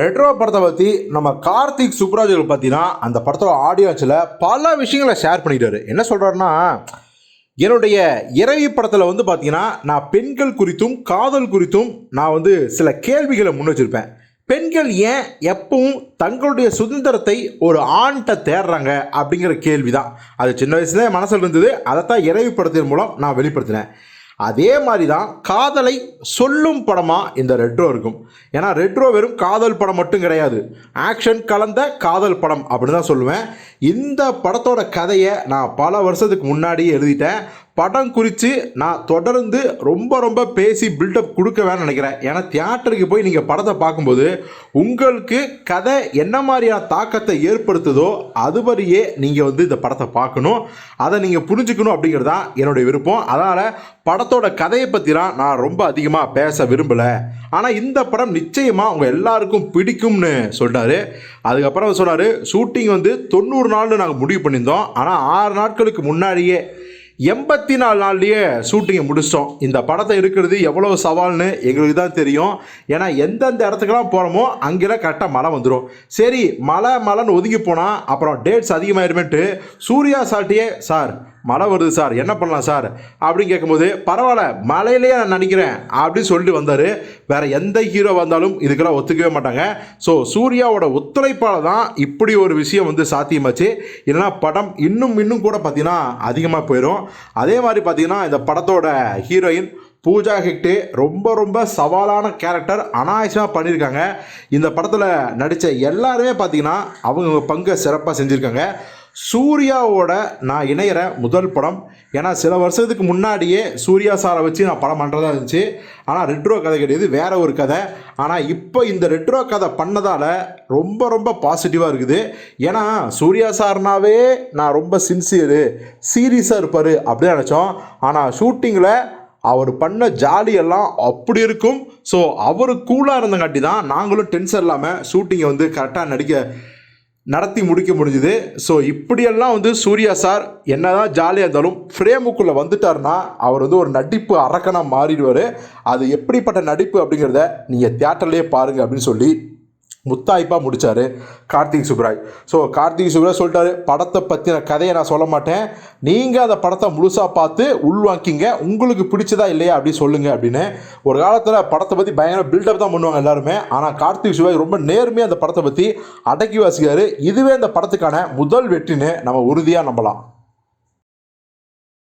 Retro படத்தை பற்றி நம்ம கார்த்திக் சுப்ராஜ் பார்த்தீங்கன்னா அந்த படத்தோட ஆடியன்ஸில் பல விஷயங்களை ஷேர் பண்ணிட்டாரு. என்ன சொல்கிறாருன்னா என்னுடைய இறவி படத்தில் வந்து பார்த்தீங்கன்னா நான் பெண்கள் குறித்தும் காதல் குறித்தும் நான் வந்து சில கேள்விகளை முன் வச்சிருப்பேன். பெண்கள் ஏன் எப்பவும் தங்களுடைய சுதந்திரத்தை ஒரு ஆண்கிட்ட தேடுறாங்க அப்படிங்கிற கேள்வி தான் அது சின்ன வயசுல மனசில் இருந்தது அதைத்தான் இறவி படத்தின் மூலம் நான் வெளிப்படுத்தினேன். அதே மாதிரி தான் காதலை சொல்லும் படமாக இந்த ரெட்ரோ இருக்கும். ஏன்னா ரெட்ரோ வெறும் காதல் படம் மட்டும் கிடையாது. ஆக்ஷன் கலந்த காதல் படம் அப்படின்னு தான் சொல்லுவேன். இந்த படத்தோட கதையை நான் பல வருஷத்துக்கு முன்னாடியே எழுதிட்டேன். படம் குறித்து நான் தொடர்ந்து ரொம்ப ரொம்ப பேசி பில்டப் கொடுக்க வேணும்னு நினைக்கிறேன். ஏன்னா தியேட்டருக்கு போய் நீங்கள் படத்தை பார்க்கும்போது உங்களுக்கு கதை என்ன மாதிரியான தாக்கத்தை ஏற்படுத்துதோ அதுபடியே நீங்கள் வந்து இந்த படத்தை பார்க்கணும். அதை நீங்கள் புரிஞ்சுக்கணும் அப்படிங்கிறது தான் என்னுடைய விருப்பம். அதனால் படத்தோட கதையை பற்றிலாம் நான் ரொம்ப அதிகமாக பேச விரும்பலை. ஆனால் இந்த படம் நிச்சயமாக உங்கள் எல்லாருக்கும் பிடிக்கும்னு சொல்லிட்டாரு. அதுக்கப்புறம் சொன்னார் ஷூட்டிங் வந்து தொண்ணூறு நாள்னு நாங்கள் முடிவு பண்ணியிருந்தோம். ஆனால் ஆறு நாட்களுக்கு முன்னாடியே எண்பத்தி நாலு நாள்லேயே ஷூட்டிங்கை முடிச்சிட்டோம். இந்த படத்தை எடுக்கிறது எவ்வளோ சவால்னு எங்களுக்கு தான் தெரியும். ஏன்னா எந்தெந்த இடத்துக்கெல்லாம் போகிறோமோ அங்கெல்லாம் கரெக்டாக மழை வந்துடும் சரி மழை மழைன்னு ஒதுங்கி போனால் அப்புறம் டேட்ஸ் அதிகமாயிருமேன்ட்டு சூர்யா சாட்டியே சார் மழை வருது சார். என்ன பண்ணலாம் சார்? அப்படின்னு கேட்கும்போது பரவாயில்ல மழையிலேயே நான் நினைக்கிறேன் அப்படின்னு சொல்லிட்டு வந்தார். வேறு எந்த ஹீரோ வந்தாலும் இதுக்கெல்லாம் ஒத்துக்கவே மாட்டாங்க. ஸோ சூர்யாவோட ஒத்துழைப்பால் தான் இப்படி ஒரு விஷயம் வந்து சாத்தியமாச்சு. இல்லைன்னா படம் இன்னும் இன்னும் கூட பார்த்திங்கன்னா அதிகமாக போயிடும் அதே மாதிரி பார்த்திங்கன்னா இந்த படத்தோட ஹீரோயின் பூஜா ஹெக்டே ரொம்ப ரொம்ப சவாலான கேரக்டர் அனாயசமாக பண்ணியிருக்காங்க. இந்த படத்தில் நடித்த எல்லாருமே பார்த்திங்கன்னா அவங்க பங்கை சிறப்பாக செஞ்சுருக்காங்க. சூர்யாவோட நான் இணையிற முதல் படம். ஏன்னா சில வருஷத்துக்கு முன்னாடியே சூர்யா சாரை வச்சு நான் படம் பண்ணுறதா இருந்துச்சு. ஆனால் ரெட்ரோ கதை கிடையாது வேற ஒரு கதை. ஆனால் இப்போ இந்த ரெட்ரோ கதை பண்ணதால் ரொம்ப ரொம்ப பாசிட்டிவாக இருக்குது. ஏன்னா சூர்யா சார்னாவே நான் ரொம்ப சின்சியரு சீரியஸாக இருப்பார் அப்படின்னு நினச்சோம். ஆனால் ஷூட்டிங்கில் அவர் பண்ண ஜாலியெல்லாம் அப்படி இருக்கும். ஸோ அவர் கூலாக இருந்தங்காட்டி தான் நாங்களும் டென்ஷன் இல்லாமல் ஷூட்டிங்கை வந்து கரெக்டாக நடிக்க நடத்தி முடிக்க முடிஞ்சுது. ஸோ இப்படியெல்லாம் வந்து சூர்யா சார் என்னதான் ஜாலியாக இருந்தாலும் ஃப்ரேமுக்குள்ளே வந்துட்டார்னா அவர் வந்து ஒரு நடிப்பு அரக்கனாக மாறிடுவார். அது எப்படிப்பட்ட நடிப்பு அப்படிங்கிறத நீங்கள் தியேட்டர்லேயே பாருங்கள் அப்படின்னு சொல்லி முத்தாய்ப்பாக முடித்தார் கார்த்திக் சுப்ராய். ஸோ கார்த்திக் சுப்ராய் சொல்லிட்டாரு படத்தை பற்றின கதையை நான் சொல்ல மாட்டேன். நீங்கள் அந்த படத்தை முழுசாக பார்த்து உள்வாங்கிங்க. உங்களுக்கு பிடிச்சதா இல்லையா? அப்படின்னு சொல்லுங்கள் அப்படின்னு. ஒரு காலத்தில் படத்தை பற்றி பயங்கர பில்டப் தான் பண்ணுவாங்க எல்லாருமே. ஆனால் கார்த்திக் சுப்ராய் ரொம்ப நேர்மையாக அந்த படத்தை பற்றி அடக்கி வாசிக்கிறார். இதுவே அந்த படத்துக்கான முதல் வெற்றின்னு நம்ம உறுதியாக நம்பலாம்.